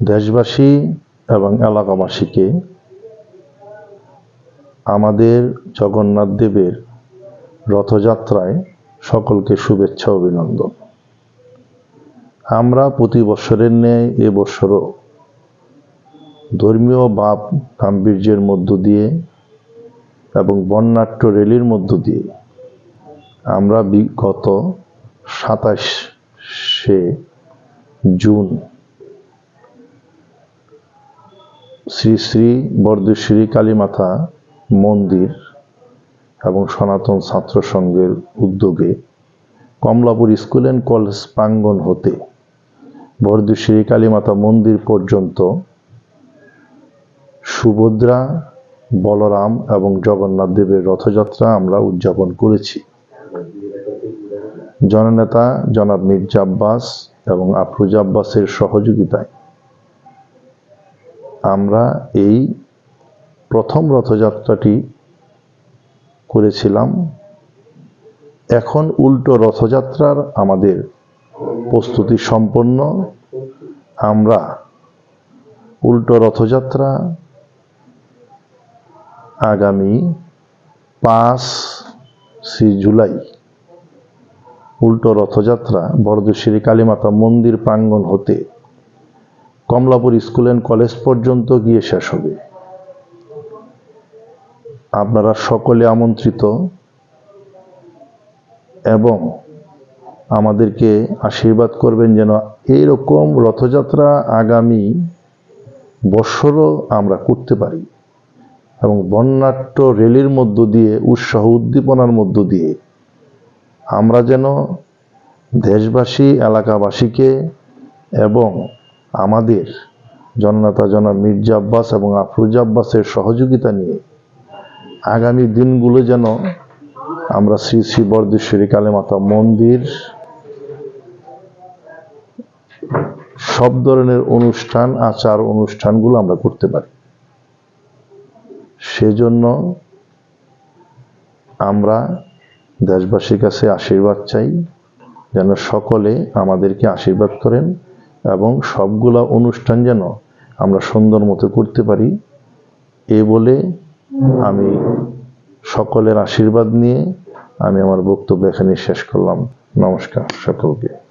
দেশবাসী এবং এলাকাবাসীকে আমাদের জগন্নাথ দেবের রথযাত্রায় সকলকে শুভেচ্ছা অভিনন্দন। আমরা প্রতি বছরের ন্যায় এবছরও ধর্মীয় ভাব গাম্ভীর্যের মধ্য দিয়ে এবং বর্ণাঢ্য র্যালির মধ্য দিয়ে আমরা বিগত সাতাশে জুন শ্রী শ্রী বরদেশ্বরী কালীমাতা মন্দির এবং সনাতন ছাত্র সংঘের উদ্যোগে কমলাপুর স্কুল অ্যান্ড কলেজ প্রাঙ্গণ হতে বরদেশ্বরী কালীমাতা মন্দির পর্যন্ত সুভদ্রা, বলরাম এবং জগন্নাথ দেবের রথযাত্রা আমরা উদযাপন করেছি। জননেতা জনাব মির্জা আব্বাস এবং আফরুজা আব্বাসের সহযোগিতায় আমরা এই প্রথম রথযাত্রাটি করেছিলাম। এখন উল্টো রথযাত্রার আমাদের প্রস্তুতি সম্পন্ন। আমরা উল্টো রথযাত্রা আগামী পাঁচ শ্রী জুলাই। উল্টো রথযাত্রা বরদেশ্বরী কালীমাতা মন্দির প্রাঙ্গণ হতে কমলাপুর স্কুল অ্যান্ড কলেজ পর্যন্ত গিয়ে শেষ হবে। আপনারা সকলে আমন্ত্রিত এবং আমাদেরকে আশীর্বাদ করবেন যেন এইরকম রথযাত্রা আগামী বৎসরও আমরা করতে পারি এবং বর্ণাঢ্য রেলির মধ্য দিয়ে, উৎসাহ উদ্দীপনার মধ্য দিয়ে আমরা যেন দেশবাসী, এলাকাবাসীকে এবং আমাদের জননেতা জনাব মির্জা আব্বাস এবং আফরুজা আব্বাসের সহযোগিতা নিয়ে আগামী দিনগুলো যেন আমরা শ্রী শ্রী বরদেশ্বরী কালীমাতা মন্দির সব ধরনের অনুষ্ঠান, আচার অনুষ্ঠানগুলো আমরা করতে পারি। সেজন্য আমরা দেশবাসীর কাছে আশীর্বাদ চাই, যেন সকলে আমাদেরকে আশীর্বাদ করেন। এবং সবগুলা অনুষ্ঠান যেন আমরা সুন্দর মতো করতে পারি, এ বলে আমি সকলের আশীর্বাদ নিয়ে আমি আমার বক্তব্য এখানে শেষ করলাম। নমস্কার সকলকে।